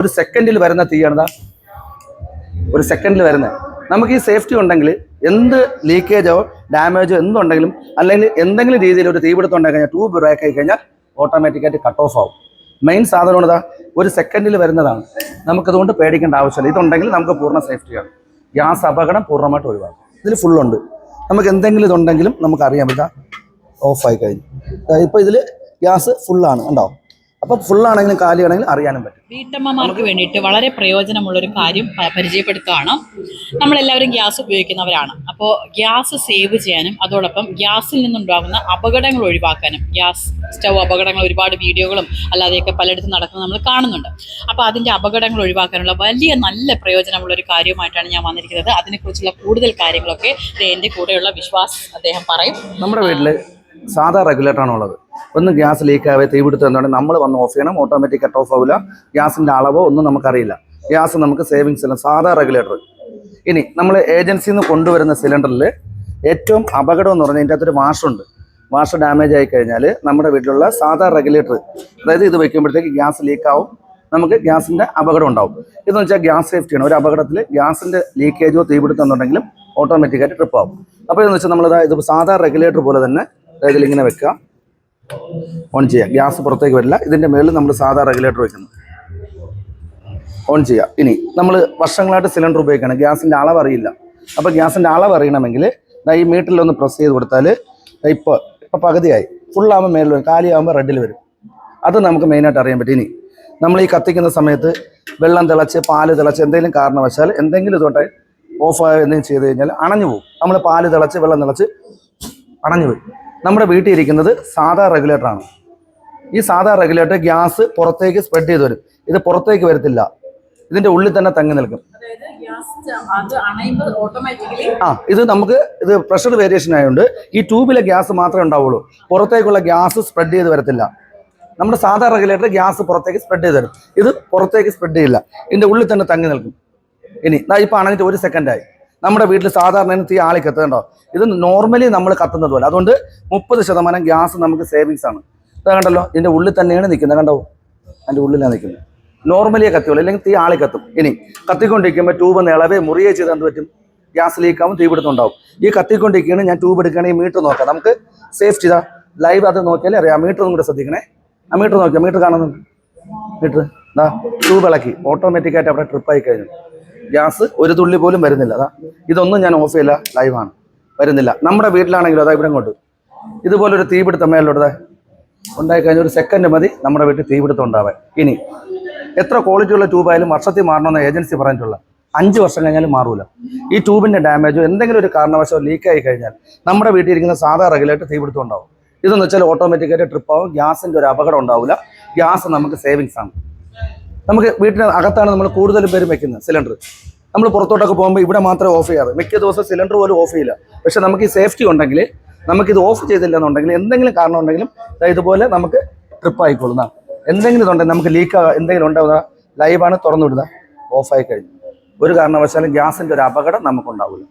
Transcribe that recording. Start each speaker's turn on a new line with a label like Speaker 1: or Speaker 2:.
Speaker 1: ഒരു സെക്കൻഡിൽ വരുന്ന തീയാണ് ഒരു സെക്കൻഡിൽ വരുന്നത് നമുക്ക് ഈ സേഫ്റ്റി ഉണ്ടെങ്കിൽ എന്ത് ലീക്കേജോ ഡാമേജോ എന്തുണ്ടെങ്കിലും അല്ലെങ്കിൽ എന്തെങ്കിലും രീതിയിൽ ഒരു തീപിടുത്തം ഉണ്ടായി കഴിഞ്ഞാൽ ട്യൂബ് ബ്രേക്ക് ആയി കഴിഞ്ഞാൽ ഓട്ടോമാറ്റിക്കായിട്ട് കട്ട് ഓഫ് ആവും. മെയിൻ സാധനം ഇതാ ഒരു സെക്കൻഡിൽ വരുന്നതാണ്. നമുക്കതുകൊണ്ട് പേടിക്കേണ്ട ആവശ്യമില്ല. ഇതുണ്ടെങ്കിൽ നമുക്ക് പൂർണ സേഫ്റ്റിയാണ് ഗ്യാസ് അപകടം പൂർണമായിട്ട് ഒഴിവാക്കും. ഇതിൽ ഫുള്ളുണ്ട് നമുക്ക് എന്തെങ്കിലും ഇതുണ്ടെങ്കിലും നമുക്ക് അറിയാൻ പറ്റാം ഓഫായി കഴിഞ്ഞു. ഇപ്പോൾ ഇതിൽ ഗ്യാസ് ഫുള്ളാണ് ഉണ്ടോ ഫുൾ ഫുള്ളാണെങ്കിലും കാലിയാണെങ്കിലും അറിയാനും പറ്റും.
Speaker 2: വീട്ടമ്മമാർക്ക് വേണ്ടിയിട്ട് വളരെ പ്രയോജനമുള്ള ഒരു കാര്യം പരിചയപ്പെടുത്തുകയാണ്. നമ്മളെല്ലാവരും ഗ്യാസ് ഉപയോഗിക്കുന്നവരാണ്. അപ്പോൾ ഗ്യാസ് സേവ് ചെയ്യാനും അതോടൊപ്പം ഗ്യാസിൽ നിന്നുണ്ടാകുന്ന അപകടങ്ങൾ ഒഴിവാക്കാനും ഗ്യാസ് സ്റ്റവ് അപകടങ്ങൾ ഒരുപാട് വീഡിയോകളും അല്ലാതെയൊക്കെ പലയിടത്തും നടക്കുന്നത് നമ്മൾ കാണുന്നുണ്ട്. അപ്പോൾ അതിന്റെ അപകടങ്ങൾ ഒഴിവാക്കാനുള്ള വലിയ നല്ല പ്രയോജനമുള്ള ഒരു കാര്യമായിട്ടാണ് ഞാൻ വന്നിരിക്കുന്നത്. അതിനെക്കുറിച്ചുള്ള കൂടുതൽ കാര്യങ്ങളൊക്കെ എന്റെ കൂടെയുള്ള വിശ്വാസ് അദ്ദേഹം പറയും.
Speaker 1: നമ്മുടെ വീട്ടിൽ സാധാ റെഗുലേറ്റർ ആണ് ഉള്ളത്. ഒന്ന് ഗ്യാസ് ലീക്ക് ആവേ തീപിടുത്തം നമ്മൾ വന്ന് ഓഫ് ചെയ്യണം. ഓട്ടോമാറ്റിക് കട്ട് ഓഫ് ആവില്ല ഗ്യാസിന്റെ അളവോ ഒന്നും നമുക്കറിയില്ല ഗ്യാസ് നമുക്ക് സേവിങ്സ് ഇല്ല സാധാ റെഗുലേറ്റർ ഇനി നമ്മൾ ഏജൻസിയിൽ നിന്ന് കൊണ്ടുവരുന്ന സിലിണ്ടറിൽ ഏറ്റവും അപകടം എന്ന് പറഞ്ഞാൽ ഇതിന്റെ അകത്തൊരു വാഷുണ്ട് വാഷ് ഡാമേജ് ആയി കഴിഞ്ഞാൽ നമ്മുടെ വീട്ടിലുള്ള സാധാ റെഗുലേറ്റർ അതായത് ഇത് വയ്ക്കുമ്പോഴത്തേക്ക് ഗ്യാസ് ലീക്കാവും നമുക്ക് ഗ്യാസിന്റെ അപകടം ഉണ്ടാവും. ഇതെന്ന് വെച്ചാൽ ഗ്യാസ് സേഫ്റ്റിയാണ് ഒരു അപകടത്തിൽ ഗ്യാസിന്റെ ലീക്കേജോ തീപിടുത്തം എന്നുണ്ടെങ്കിലും ഓട്ടോമാറ്റിക്കായിട്ട് ട്രിപ്പ് ആവും. അപ്പോൾ ഇതെന്ന് വെച്ചാൽ നമ്മളിതാ ഇത് സാധാ റെഗുലേറ്റർ പോലെ തന്നെ ഇതിൽ ഇങ്ങനെ വെക്കുക. ഓൺ ചെയ്യുക. ഗ്യാസ് പുറത്തേക്ക് വരില്ല. ഇതിന്റെ മേളിൽ നമ്മൾ സാധാ റെഗുലേറ്റർ വെക്കുന്നു. ഓൺ ചെയ്യുക. ഇനി നമ്മൾ വർഷങ്ങളായിട്ട് സിലിണ്ടർ ഉപയോഗിക്കണം ഗ്യാസിന്റെ അളവ് അറിയില്ല. അപ്പോൾ ഗ്യാസിന്റെ അളവ് അറിയണമെങ്കിൽ ഈ മീറ്ററിലൊന്ന് പ്രസ് ചെയ്ത് കൊടുത്താൽ ഇപ്പോൾ ഇപ്പോൾ പകുതിയായി. ഫുള്ളാകുമ്പോൾ മേളിൽ വരും. കാലിയാകുമ്പോൾ റെഡിൽ വരും. അത് നമുക്ക് മെയിനായിട്ട് അറിയാൻ പറ്റും. ഇനി നമ്മൾ ഈ കത്തിക്കുന്ന സമയത്ത് വെള്ളം തിളച്ച് പാൽ തിളച്ച് എന്തെങ്കിലും കാരണവശാൽ എന്തെങ്കിലും ഇതോട്ടെ ഓഫായോ എന്തെങ്കിലും ചെയ്ത് കഴിഞ്ഞാൽ അണഞ്ഞു പോകും. നമ്മൾ പാൽ തിളച്ച് വെള്ളം തിളച്ച് അണഞ്ഞു പോയി. നമ്മുടെ വീട്ടിൽ ഇരിക്കുന്നത് സാധാ റെഗുലേറ്ററാണ് ഈ സാധാ റെഗുലേറ്റർ ഗ്യാസ് പുറത്തേക്ക് സ്പ്രെഡ് ചെയ്ത് വരും. ഇത് പുറത്തേക്ക് വരത്തില്ല. ഇതിന്റെ ഉള്ളിൽ തന്നെ തങ്ങി നിൽക്കും. ആ ഇത് നമുക്ക് ഇത് പ്രഷർ വേരിയേഷൻ ആയതുകൊണ്ട് ഈ ട്യൂബിലെ ഗ്യാസ് മാത്രമേ ഉണ്ടാവുള്ളൂ. പുറത്തേക്കുള്ള ഗ്യാസ് സ്പ്രെഡ് ചെയ്ത് വരത്തില്ല. നമ്മുടെ സാധാ റെഗുലേറ്റർ ഗ്യാസ് പുറത്തേക്ക് സ്പ്രെഡ് ചെയ്ത് തരും ഇത് പുറത്തേക്ക് സ്പ്രെഡ് ചെയ്യില്ല. ഇതിന്റെ ഉള്ളിൽ തന്നെ തങ്ങി നിൽക്കും. ഇനി ഇപ്പൊ അണഞ്ഞിട്ട് ഒരു സെക്കൻഡായി നമ്മുടെ വീട്ടിൽ സാധാരണ തീ ആളി കത്തുന്നുണ്ടോ ഇത് നോർമലി നമ്മൾ കത്തുന്നത് പോലെ. അതുകൊണ്ട് മുപ്പത് ശതമാനം ഗ്യാസ് നമുക്ക് സേവിങ്സ് ആണ്. ഇതാ കണ്ടല്ലോ ഇതിന്റെ ഉള്ളിൽ തന്നെയാണ് നിൽക്കുന്നത്. കണ്ടോ? അതിന്റെ ഉള്ളിലാണ് നിൽക്കുന്നത്. നോർമലിയെ കത്തിയുള്ളൂ. അല്ലെങ്കിൽ തീ ആളി കത്തും. ഇനി കത്തിക്കൊണ്ടിരിക്കുമ്പോൾ ട്യൂബ് നിളവേ മുറിയേ ചെയ്ത് എന്ത് പറ്റും? ഗ്യാസ് ലീക്കാവും തീപിടുത്തുണ്ടാവും ഈ കത്തിക്കൊണ്ടിരിക്കുകയാണ് ഞാൻ ട്യൂബ് എടുക്കുകയാണെങ്കിൽ മീറ്റർ നോക്കാം. നമുക്ക് സേഫ്റ്റി ഇതാ. ലൈവ് അത് നോക്കിയാലേ അറിയാം. മീറ്റർ ഒന്നും കൂടെ ശ്രദ്ധിക്കണേ. ആ മീറ്റർ നോക്കിയാൽ മീറ്റർ കാണുന്നുണ്ട്. മീറ്റർ ഇതാ ട്യൂബ് ഇളക്കി. ഓട്ടോമാറ്റിക്കായിട്ട് അവിടെ ട്രിപ്പായി കഴിഞ്ഞു. ഗ്യാസ് ഒരു തുള്ളി പോലും വരുന്നില്ല. അതാ ഇതൊന്നും ഞാൻ ഓഫ് ചെയ്യില്ല ലൈവാണ് വരുന്നില്ല. നമ്മുടെ വീട്ടിലാണെങ്കിലും അതാ ഇവിടെ കൊണ്ട് ഇതുപോലൊരു തീപിടുത്തം മേലോട്ട് ഉണ്ടായി കഴിഞ്ഞ ഒരു സെക്കൻഡ് മതി നമ്മുടെ വീട്ടിൽ തീപിടുത്തം ഉണ്ടാവാൻ. ഇനി എത്ര ക്വാളിറ്റി ഉള്ള ട്യൂബായാലും വർഷത്തിൽ മാറണമെന്ന് ഏജൻസി പറഞ്ഞിട്ടുള്ള അഞ്ച് വർഷം കഴിഞ്ഞാലും മാറൂല. ഈ ട്യൂബിന്റെ ഡാമേജോ എന്തെങ്കിലും ഒരു കാരണവശോ ലീക്ക് ആയി കഴിഞ്ഞാൽ നമ്മുടെ വീട്ടിൽ ഇരിക്കുന്ന സാധാ റെഗുലേറ്റർ തീപിടുത്തം ഉണ്ടാവും. ഇതെന്ന് വെച്ചാൽ ഓട്ടോമാറ്റിക്കായിട്ട് ട്രിപ്പ് ആവും. ഗ്യാസിന്റെ ഒരു അപകടം ഉണ്ടാവില്ല ഗ്യാസ് നമുക്ക് സേവിങ്സ് ആണ്. നമുക്ക് വീട്ടിന് അകത്താണ് നമ്മൾ കൂടുതലും പേരും വെക്കുന്നത് സിലിണ്ടർ നമ്മൾ പുറത്തോട്ടൊക്കെ പോകുമ്പോൾ ഇവിടെ മാത്രമേ ഓഫ് ചെയ്യാറ്. മിക്ക ദിവസം സിലിണ്ടർ പോലും ഓഫ് ചെയ്യില്ല. പക്ഷേ നമുക്ക് ഈ സേഫ്റ്റി ഉണ്ടെങ്കിൽ നമുക്കിത് ഓഫ് ചെയ്തില്ല എന്നുണ്ടെങ്കിൽ എന്തെങ്കിലും കാരണം ഉണ്ടെങ്കിലും ഇതുപോലെ നമുക്ക് ട്രിപ്പ് ആയിക്കൊള്ളുന്ന എന്തെങ്കിലും ഇതുണ്ടെങ്കിൽ നമുക്ക് ലീക്ക് എന്തെങ്കിലും ഉണ്ടാവുക ലൈവാണ് തുറന്നു വിടുക. ഓഫായി കഴിഞ്ഞു. ഒരു കാരണവശാലും ഗ്യാസിന്റെ ഒരു അപകടം നമുക്കുണ്ടാവില്ല.